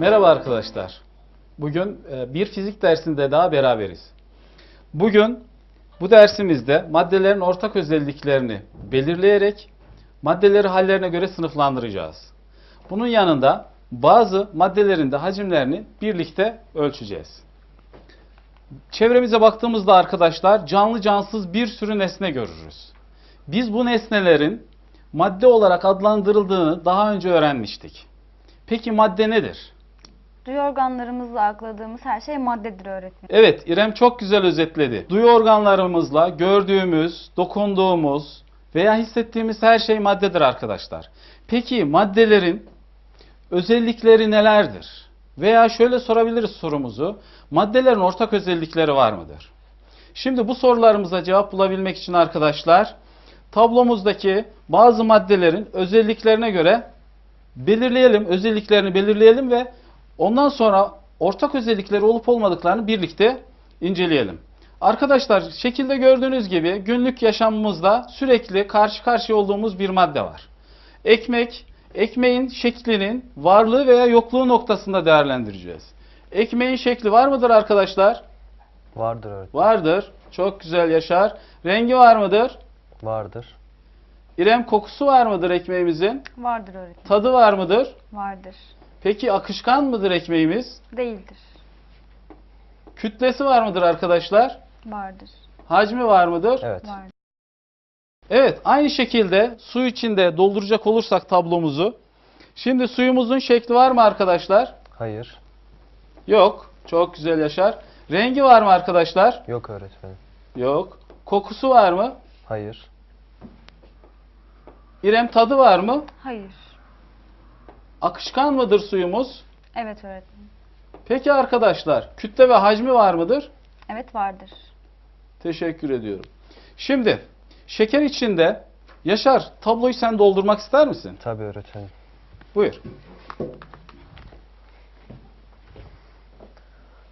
Merhaba arkadaşlar. Bugün e, bir fizik dersinde daha beraberiz. Bugün bu dersimizde maddelerin ortak özelliklerini belirleyerek maddeleri hallerine göre sınıflandıracağız. Bunun yanında bazı maddelerin de hacimlerini birlikte ölçeceğiz. Çevremize baktığımızda arkadaşlar canlı cansız bir sürü nesne görürüz. Biz bu nesnelerin madde olarak adlandırıldığını daha önce öğrenmiştik. Peki madde nedir? Duyu organlarımızla algıladığımız her şey maddedir öğretmenim. Evet, İrem çok güzel özetledi. Duyu organlarımızla gördüğümüz, dokunduğumuz veya hissettiğimiz her şey maddedir arkadaşlar. Peki maddelerin özellikleri nelerdir? Veya şöyle sorabiliriz sorumuzu. Maddelerin ortak özellikleri var mıdır? Şimdi bu sorularımıza cevap bulabilmek için arkadaşlar tablomuzdaki bazı maddelerin özelliklerine göre belirleyelim, özelliklerini belirleyelim ve ondan sonra ortak özellikleri olup olmadıklarını birlikte inceleyelim. Arkadaşlar şekilde gördüğünüz gibi günlük yaşamımızda sürekli karşı karşıya olduğumuz bir madde var. Ekmek, ekmeğin şeklinin varlığı veya yokluğu noktasında değerlendireceğiz. Ekmeğin şekli var mıdır arkadaşlar? Vardır öğretmenim. Vardır. Çok güzel Yaşar. Rengi var mıdır? Vardır. İrem kokusu var mıdır ekmeğimizin? Vardır öğretmenim. Tadı var mıdır? Vardır. Peki akışkan mıdır ekmeğimiz? Değildir. Kütlesi var mıdır arkadaşlar? Vardır. Hacmi var mıdır? Evet. Vardır. Evet, aynı şekilde su içinde dolduracak olursak tablomuzu. Şimdi suyumuzun şekli var mı arkadaşlar? Hayır. Yok. Çok güzel Yaşar. Rengi var mı arkadaşlar? Yok öğretmenim. Yok. Kokusu var mı? Hayır. İrem tadı var mı? Hayır. Akışkan mıdır suyumuz? Evet öğretmenim. Peki arkadaşlar, kütle ve hacmi var mıdır? Evet vardır. Teşekkür ediyorum. Şimdi şeker içinde Yaşar tabloyu sen doldurmak ister misin? Tabii öğretmenim. Buyur.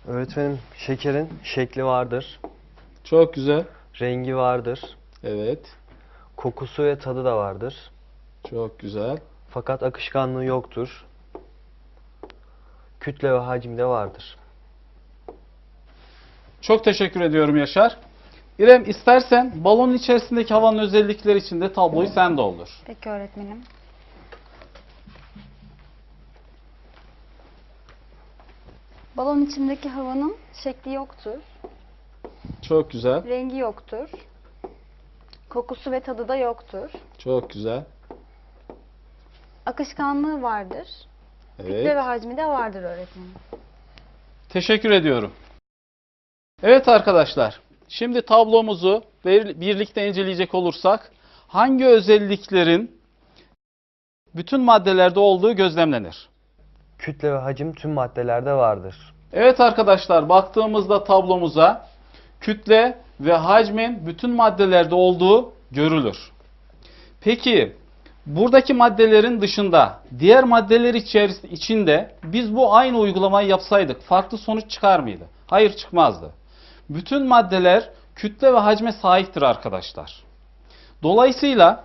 Öğretmenim şekerin şekli vardır. Çok güzel. Rengi vardır. Evet. Kokusu ve tadı da vardır. Çok güzel. Fakat akışkanlığı yoktur. Kütle ve hacmi de vardır. Çok teşekkür ediyorum Yaşar. İrem istersen balonun içerisindeki havanın özellikleri için de tabloyu sen doldur. Peki öğretmenim. Balon içindeki havanın şekli yoktur. Çok güzel. Rengi yoktur. Kokusu ve tadı da yoktur. Çok güzel. Akışkanlığı vardır. Kütle ve Evet. hacmi de vardır öğretmenim. Teşekkür ediyorum. Evet arkadaşlar. Şimdi tablomuzu bir- birlikte inceleyecek olursak hangi özelliklerin bütün maddelerde olduğu gözlemlenir? Kütle ve hacim tüm maddelerde vardır. Evet arkadaşlar baktığımızda tablomuza kütle ve hacmin bütün maddelerde olduğu görülür. Peki buradaki maddelerin dışında diğer maddeler içeris- içinde biz bu aynı uygulamayı yapsaydık farklı sonuç çıkar mıydı? Hayır çıkmazdı. Bütün maddeler kütle ve hacme sahiptir arkadaşlar. Dolayısıyla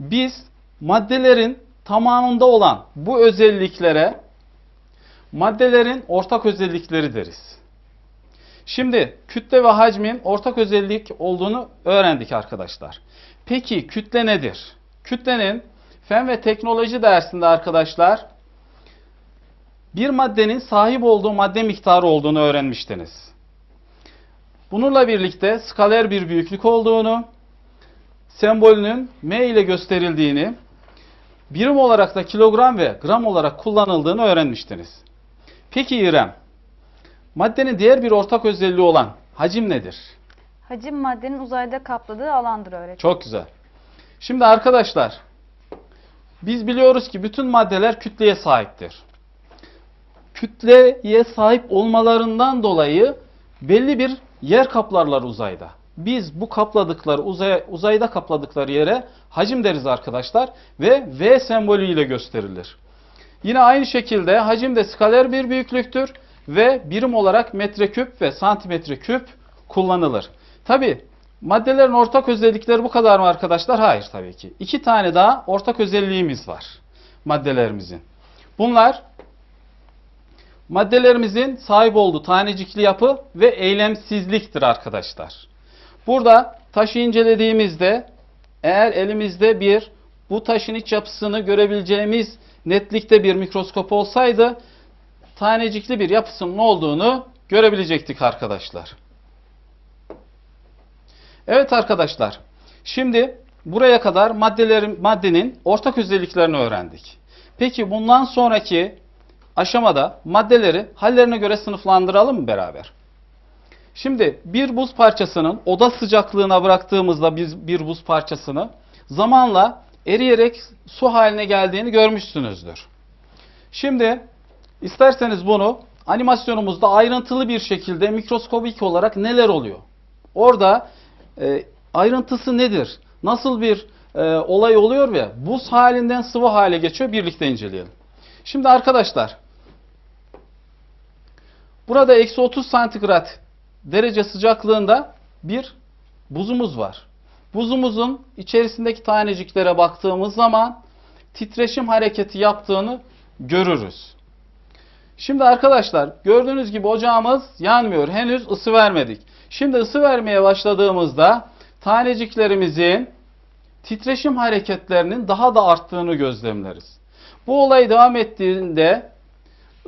biz maddelerin tamamında olan bu özelliklere maddelerin ortak özellikleri deriz. Şimdi kütle ve hacmin ortak özellik olduğunu öğrendik arkadaşlar. Peki kütle nedir? Kütlenin fen ve teknoloji dersinde arkadaşlar bir maddenin sahip olduğu madde miktarı olduğunu öğrenmiştiniz. Bununla birlikte skaler bir büyüklük olduğunu, sembolünün M ile gösterildiğini, birim olarak da kilogram ve gram olarak kullanıldığını öğrenmiştiniz. Peki İrem, maddenin diğer bir ortak özelliği olan hacim nedir? Hacim maddenin uzayda kapladığı alandır öğretmenim. Çok güzel. Şimdi arkadaşlar, biz biliyoruz ki bütün maddeler kütleye sahiptir. Kütleye sahip olmalarından dolayı belli bir yer kaplarlar uzayda. Biz bu kapladıkları uzay, uzayda kapladıkları yere hacim deriz arkadaşlar ve V sembolü ile gösterilir. Yine aynı şekilde hacim de skaler bir büyüklüktür ve birim olarak metreküp ve santimetre küp kullanılır. Tabi maddelerin ortak özellikleri bu kadar mı arkadaşlar? Hayır tabii ki. İki tane daha ortak özelliğimiz var. maddelerimizin. Bunlar maddelerimizin sahip olduğu tanecikli yapı ve eylemsizliktir arkadaşlar. Burada taşı incelediğimizde eğer elimizde bir bu taşın iç yapısını görebileceğimiz netlikte bir mikroskop olsaydı tanecikli bir yapısının olduğunu görebilecektik arkadaşlar. Evet arkadaşlar. Şimdi buraya kadar maddelerin maddenin ortak özelliklerini öğrendik. Peki bundan sonraki aşamada maddeleri hallerine göre sınıflandıralım mı beraber? Şimdi bir buz parçasının oda sıcaklığına bıraktığımızda biz bir buz parçasını zamanla eriyerek su haline geldiğini görmüşsünüzdür. Şimdi isterseniz bunu animasyonumuzda ayrıntılı bir şekilde mikroskobik olarak neler oluyor? Orada e, ayrıntısı nedir? Nasıl bir e, olay oluyor ve buz halinden sıvı hale geçiyor birlikte inceleyelim. Şimdi arkadaşlar burada eksi 30 santigrat derece sıcaklığında bir buzumuz var. Buzumuzun içerisindeki taneciklere baktığımız zaman titreşim hareketi yaptığını görürüz. Şimdi arkadaşlar gördüğünüz gibi ocağımız yanmıyor. Henüz ısı vermedik. Şimdi ısı vermeye başladığımızda taneciklerimizin titreşim hareketlerinin daha da arttığını gözlemleriz. Bu olay devam ettiğinde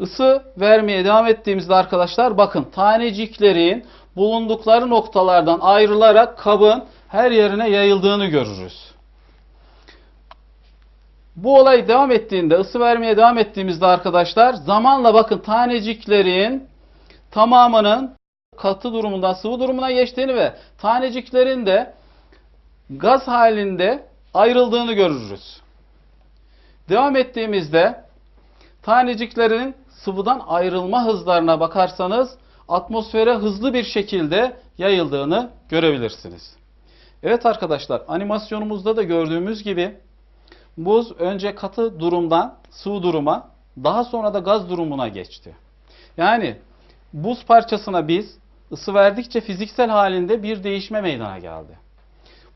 ısı vermeye devam ettiğimizde arkadaşlar bakın taneciklerin bulundukları noktalardan ayrılarak kabın her yerine yayıldığını görürüz. Bu olay devam ettiğinde, ısı vermeye devam ettiğimizde arkadaşlar zamanla bakın taneciklerin tamamının katı durumundan sıvı durumuna geçtiğini ve taneciklerin de gaz halinde ayrıldığını görürüz. Devam ettiğimizde taneciklerin sıvıdan ayrılma hızlarına bakarsanız atmosfere hızlı bir şekilde yayıldığını görebilirsiniz. Evet arkadaşlar animasyonumuzda da gördüğümüz gibi buz önce katı durumdan sıvı duruma daha sonra da gaz durumuna geçti. Yani buz parçasına biz ısı verdikçe fiziksel halinde bir değişme meydana geldi.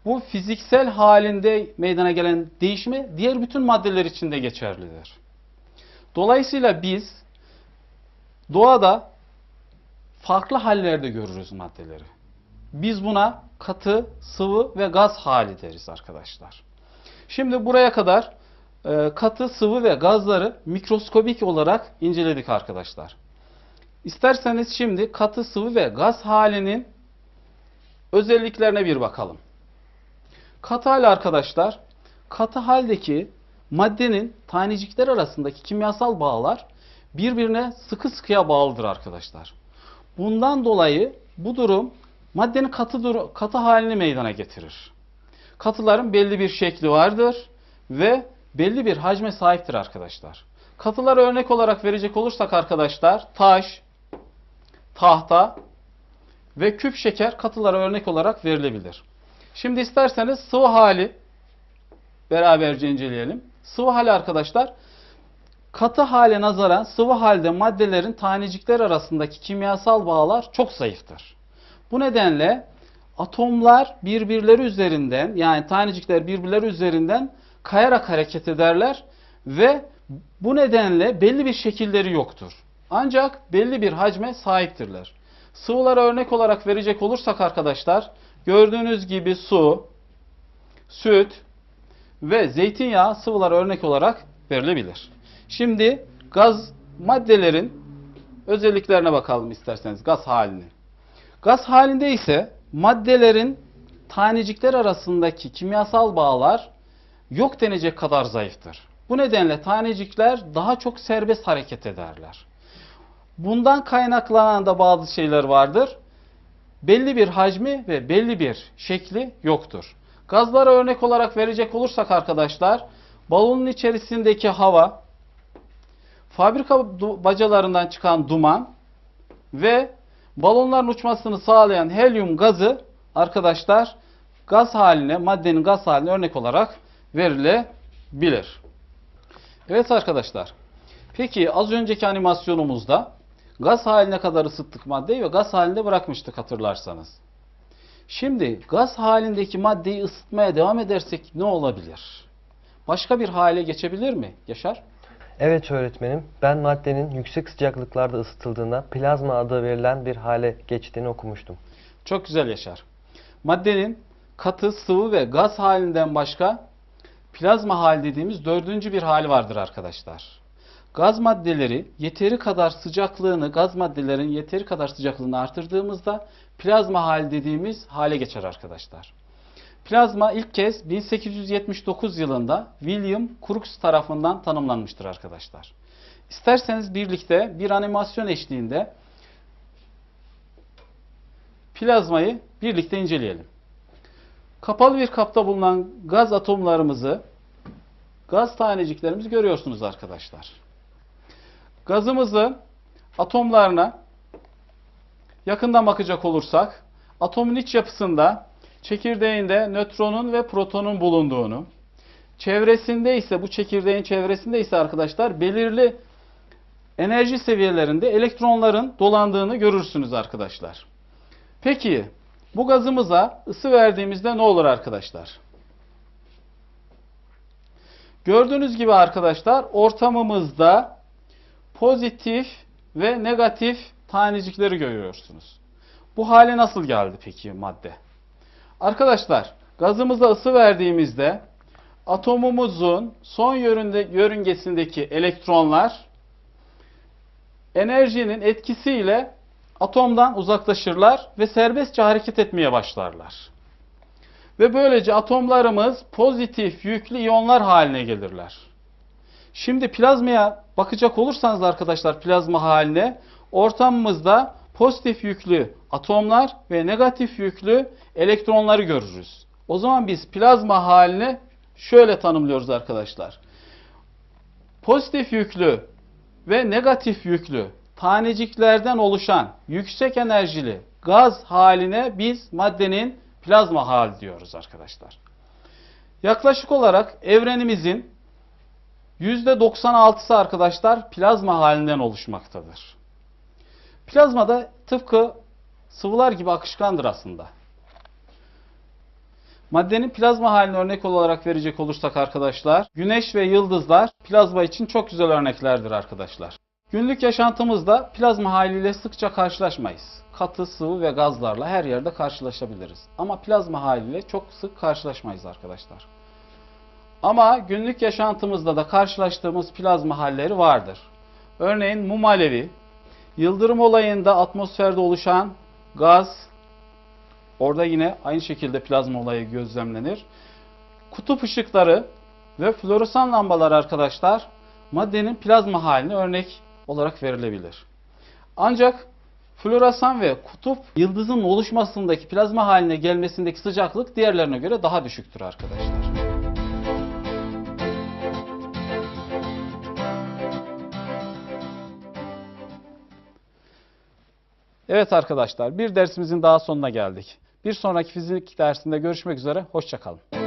Bu fiziksel halinde meydana gelen değişme diğer bütün maddeler için de geçerlidir. Dolayısıyla biz doğada farklı hallerde görürüz maddeleri. Biz buna katı, sıvı ve gaz hali deriz arkadaşlar. Şimdi buraya kadar e, katı, sıvı ve gazları mikroskobik olarak inceledik arkadaşlar. İsterseniz şimdi katı, sıvı ve gaz halinin özelliklerine bir bakalım. Katı hal arkadaşlar, katı haldeki maddenin tanecikler arasındaki kimyasal bağlar birbirine sıkı sıkıya bağlıdır arkadaşlar. Bundan dolayı bu durum maddenin katı, katı halini meydana getirir. Katıların belli bir şekli vardır ve belli bir hacme sahiptir arkadaşlar. Katıları örnek olarak verecek olursak arkadaşlar taş, tahta ve küp şeker katılara örnek olarak verilebilir. Şimdi isterseniz sıvı hali beraberce inceleyelim. Sıvı hali arkadaşlar katı hale nazaran sıvı halde maddelerin tanecikler arasındaki kimyasal bağlar çok zayıftır. Bu nedenle atomlar birbirleri üzerinden yani tanecikler birbirleri üzerinden kayarak hareket ederler ve bu nedenle belli bir şekilleri yoktur. Ancak belli bir hacme sahiptirler. Sıvılara örnek olarak verecek olursak arkadaşlar gördüğünüz gibi su, süt ve zeytinyağı sıvılara örnek olarak verilebilir. Şimdi gaz maddelerin özelliklerine bakalım isterseniz gaz halini. Gaz halinde ise maddelerin tanecikler arasındaki kimyasal bağlar yok denecek kadar zayıftır. Bu nedenle tanecikler daha çok serbest hareket ederler. Bundan kaynaklanan da bazı şeyler vardır. Belli bir hacmi ve belli bir şekli yoktur. Gazlara örnek olarak verecek olursak arkadaşlar, balonun içerisindeki hava, fabrika bacalarından çıkan duman ve balonların uçmasını sağlayan helyum gazı arkadaşlar gaz haline, maddenin gaz haline örnek olarak verilebilir. Evet arkadaşlar. Peki az önceki animasyonumuzda gaz haline kadar ısıttık maddeyi ve gaz halinde bırakmıştık hatırlarsanız. Şimdi gaz halindeki maddeyi ısıtmaya devam edersek ne olabilir? başka bir hale geçebilir mi Yaşar? Evet öğretmenim, ben maddenin yüksek sıcaklıklarda ısıtıldığında plazma adı verilen bir hale geçtiğini okumuştum. Çok güzel Yaşar. Maddenin katı, sıvı ve gaz halinden başka plazma hali dediğimiz dördüncü bir hali vardır arkadaşlar. Gaz maddeleri yeteri kadar sıcaklığını, gaz maddelerin yeteri kadar sıcaklığını artırdığımızda plazma hali dediğimiz hale geçer arkadaşlar. Plazma ilk kez 1879 yılında William Crookes tarafından tanımlanmıştır arkadaşlar. İsterseniz birlikte bir animasyon eşliğinde plazmayı birlikte inceleyelim. Kapalı bir kapta bulunan gaz atomlarımızı, gaz taneciklerimizi görüyorsunuz arkadaşlar. Gazımızı atomlarına yakından bakacak olursak, atomun iç yapısında çekirdeğinde nötronun ve protonun bulunduğunu, çevresinde ise bu çekirdeğin çevresinde ise arkadaşlar belirli enerji seviyelerinde elektronların dolandığını görürsünüz arkadaşlar. Peki bu gazımıza ısı verdiğimizde ne olur arkadaşlar? Gördüğünüz gibi arkadaşlar ortamımızda pozitif ve negatif tanecikleri görüyorsunuz. Bu hale nasıl geldi peki madde? Arkadaşlar gazımıza ısı verdiğimizde atomumuzun son yöründe, yörüngesindeki elektronlar enerjinin etkisiyle atomdan uzaklaşırlar ve serbestçe hareket etmeye başlarlar. Ve böylece atomlarımız pozitif yüklü iyonlar haline gelirler. Şimdi plazmaya bakacak olursanız arkadaşlar plazma haline ortamımızda pozitif yüklü atomlar ve negatif yüklü elektronları görürüz. O zaman biz plazma halini şöyle tanımlıyoruz arkadaşlar. Pozitif yüklü ve negatif yüklü taneciklerden oluşan yüksek enerjili gaz haline biz maddenin plazma hali diyoruz arkadaşlar. Yaklaşık olarak evrenimizin %96'sı arkadaşlar plazma halinden oluşmaktadır. Plazma da tıpkı sıvılar gibi akışkandır aslında. Maddenin plazma halini örnek olarak verecek olursak arkadaşlar, güneş ve yıldızlar plazma için çok güzel örneklerdir arkadaşlar. Günlük yaşantımızda plazma haliyle sıkça karşılaşmayız. Katı, sıvı ve gazlarla her yerde karşılaşabiliriz. Ama plazma haliyle çok sık karşılaşmayız arkadaşlar. Ama günlük yaşantımızda da karşılaştığımız plazma halleri vardır. Örneğin mum alevi, yıldırım olayında atmosferde oluşan gaz, orada yine aynı şekilde plazma olayı gözlemlenir. Kutup ışıkları ve floresan lambalar arkadaşlar maddenin plazma haline örnek olarak verilebilir. Ancak floresan ve kutup yıldızın oluşmasındaki plazma haline gelmesindeki sıcaklık diğerlerine göre daha düşüktür arkadaşlar. Evet arkadaşlar bir dersimizin daha sonuna geldik. Bir sonraki fizik dersinde görüşmek üzere. Hoşçakalın.